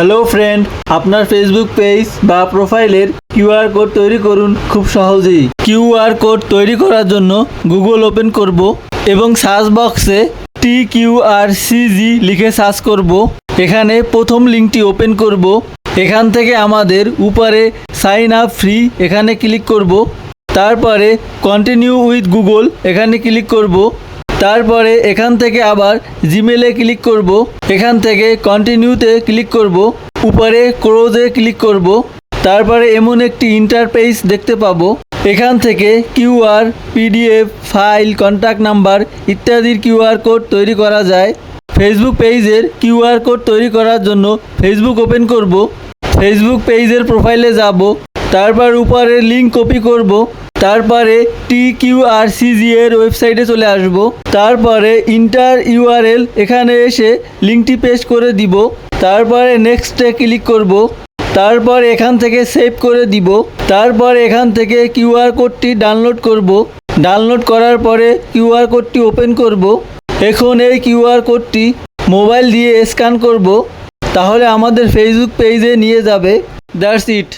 Hello friend, আপনার Facebook page বা প্রোফাইলের কিউআর কোড তৈরি করুন খুব সহজেই। কিউআর কোড তৈরি করার জন্য গুগল ওপেন করব এবং সার্চ বক্সে টি কিউআর সিজি লিখে সার্চ করব। এখানে প্রথম লিঙ্কটি ওপেন করব। এখান থেকে আমাদের উপরে সাইন আপ ফ্রি এখানে ক্লিক করব। তারপরে কন্টিনিউ উইথ গুগল এখানে ক্লিক করব। তারপরে এখান থেকে আবার জিমেলে ক্লিক করব। এখান থেকে কন্টিনিউতে ক্লিক করব। উপরে ক্রোজে ক্লিক করব। তারপরে এমন একটি ইন্টারপেস দেখতে পাবো। এখান থেকে QR PDF file contact number ইত্যাদির কিউআর কোড তৈরি করা যায়। ফেসবুক পেজের কিউআর কোড তৈরি করার জন্য ফেসবুক ওপেন করব। ফেসবুক পেজের প্রোফাইলে যাব। তারপর উপরে লিঙ্ক কপি করব, তারপরে টি কিউ আর সিজি এর ওয়েবসাইটে চলে আসব, তারপরে ইন্টার ইউআরএল এখানে এসে লিঙ্কটি পেস্ট করে দিব, তারপরে নেক্সটে ক্লিক করব, তারপর এখান থেকে সেভ করে দিব, তারপর এখান থেকে কিউআর কোডটি ডাউনলোড করব ডাউনলোড করার পরে কিউআর কোডটি ওপেন করব, এখন এই কিউআর কোডটি মোবাইল দিয়ে স্ক্যান করব, তাহলে আমাদের ফেসবুক পেজে নিয়ে যাবে দ্যাটস ইট